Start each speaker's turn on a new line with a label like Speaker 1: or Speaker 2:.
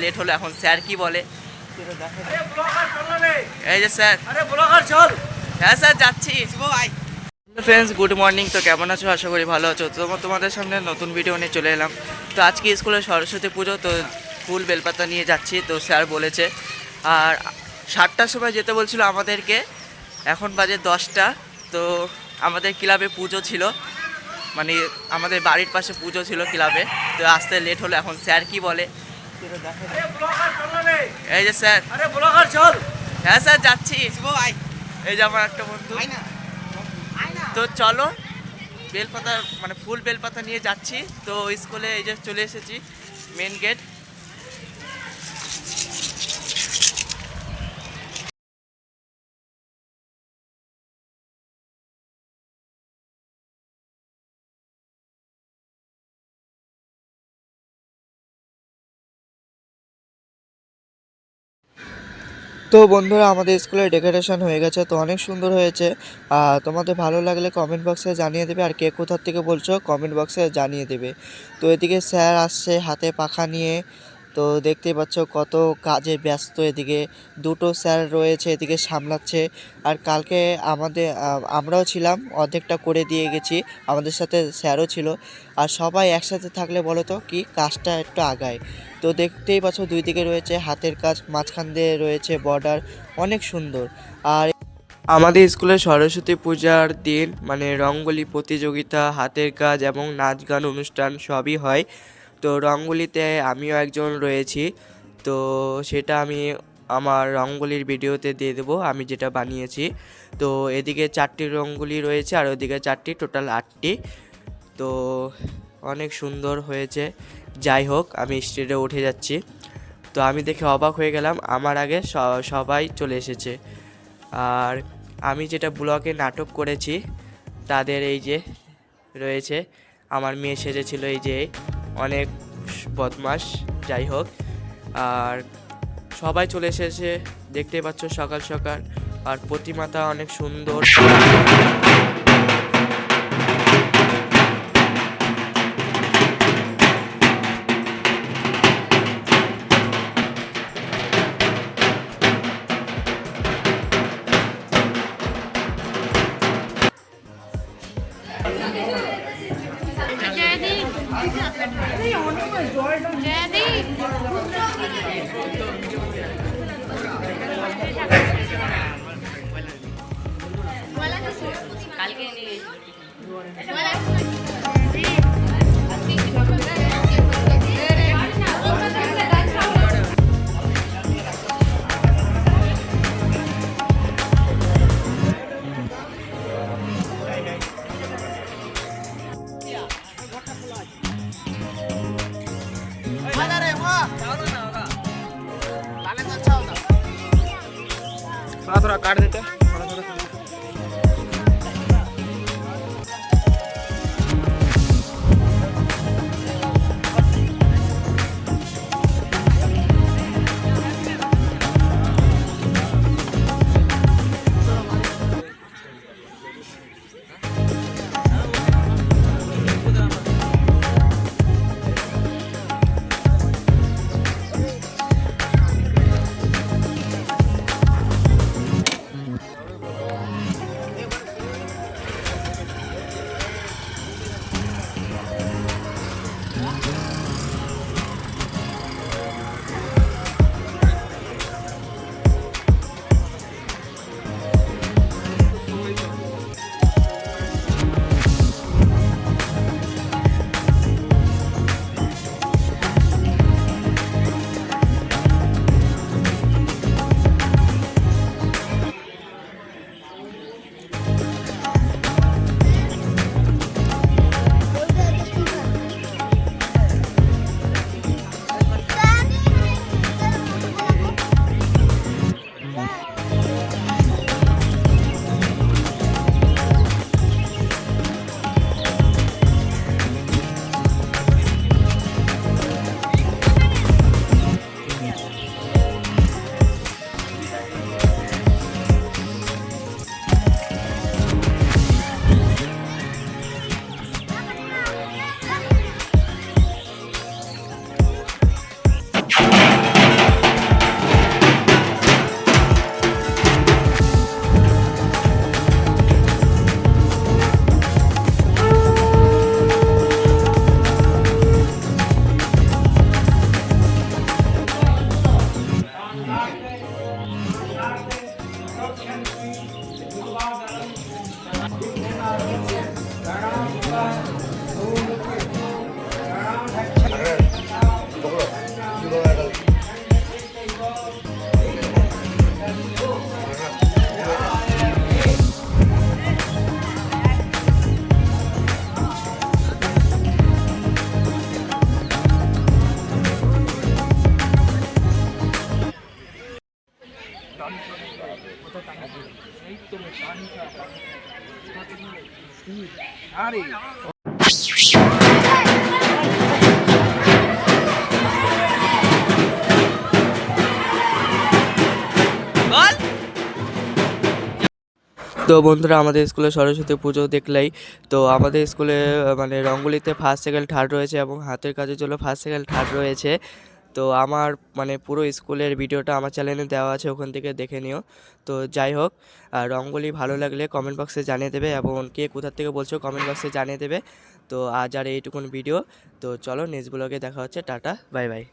Speaker 1: Late হলো, এখন sir কি বলে। এই যে স্যার। হ্যাঁ স্যার, যাচ্ছি। ফ্রেন্ডস গুড মর্নিং তো কেমন আছো? আশা করি ভালো আছো। তো তোমাদের সামনে নতুন ভিডিও নিয়ে চলে এলাম। তো আজকে স্কুলে সরস্বতী পুজো, তো ফুল বেলপাতা নিয়ে যাচ্ছি, তো স্যার বলেছে। আর সাতটার সময় যেতে বলছিল আমাদেরকে। এখন বাজে দশটা, তো আমাদের ক্লাবে পুজো ছিল। মানে আমাদের বাড়ির পাশে পুজো ছিল ক্লাবে। তো আসতে লেট হলো, এখন স্যার কি বলে? এই যে স্যার।
Speaker 2: আরে ব্লগার চল।
Speaker 1: হ্যাঁ স্যার যাচ্ছি। এই যে আমার একটা বন্ধু। তো চলো বেলপাতা মানে ফুল বেলপাতা নিয়ে যাচ্ছি। তো স্কুলে এই যে চলে এসেছি মেন গেট তো বন্ধুরা, আমাদের স্কুলের ডেকোরেশন হয়ে গেছে, তো অনেক সুন্দর হয়েছে। তোমাদের ভালো লাগলে কমেন্ট বক্সে জানিয়ে দেবে, আর কে কোথার থেকে বলছো কমেন্ট বক্সে জানিয়ে দেবে। তো এদিকে স্যার আসছে হাতে পাখা নিয়ে। তো দেখতেই পাচ্ছ কত কাজে ব্যস্ত এদিকে। দুটো স্যার রয়েছে এদিকে সামলাচ্ছে। আর কালকে আমাদের আমরাও ছিলাম, অর্ধেকটা করে দিয়ে গেছি। আমাদের সাথে স্যারও ছিল। আর সবাই একসাথে থাকলে বলো তো কি কাজটা একটু আগায়। তো দেখতেই পাচ্ছ দুই দিকে রয়েছে হাতের কাজ, মাঝখান দিয়ে রয়েছে বর্ডার, অনেক সুন্দর। আর আমাদের স্কুলে সরস্বতী পূজার দিন মানে রঙ্গোলি প্রতিযোগিতা, হাতের কাজ এবং নাচ গান অনুষ্ঠান সবই হয়। তো রঙ্গোলিতে আমিও একজন রয়েছি। তো সেটা আমি আমার রঙ্গোলির ভিডিওতে দিয়ে দেবো, আমি যেটা বানিয়েছি। তো এদিকে চারটি রঙ্গোলি রয়েছে আর ওদিকে চারটি, টোটাল আটটি। তো অনেক সুন্দর হয়েছে। যাই হোক, আমি স্টেজে উঠে যাচ্ছি। তো আমি দেখে অবাক হয়ে গেলাম, আমার আগে সবাই চলে এসেছে। আর আমি যেটা ব্লগে নাটক করেছি, তাদের এই যে রয়েছে, আমার মেয়ে সেজেছিল এই যে অনেক বদমাস যাই হোক। আর সবাই চলে এসেছে দেখতেই পাচ্ছ সকাল সকাল। আর প্রতিমাতা অনেক সুন্দর।
Speaker 3: কালকে
Speaker 2: थोड़ा थोड़ा काट देते थोड़ा Thank you.
Speaker 1: তো বন্ধুরা, আমাদের স্কুলে সরস্বতী পুজো দেখলেই। তো আমাদের স্কুলে মানে রঙ্গোলিতে ফার্স্ট সেকেন্ড থার্ড রয়েছে এবং হাতের কাজের জন্য ফার্স্ট সেকেন্ড থার্ড রয়েছে। তো আমার মানে পুরো স্কুলের ভিডিওটা আমার চ্যানেলে দেওয়া আছে, ওখান থেকে দেখে নিও। তো যাই হোক, আর রঙ্গোলি ভালো লাগলে কমেন্ট বক্সে জানিয়ে দেবে এবং কে কোথার থেকে বলছো কমেন্ট বক্সে জানিয়ে দেবে। তো আজ আর এইটুকুন ভিডিও। তো চলো নেক্সট ব্লগে দেখা হচ্ছে, টাটা বাই বাই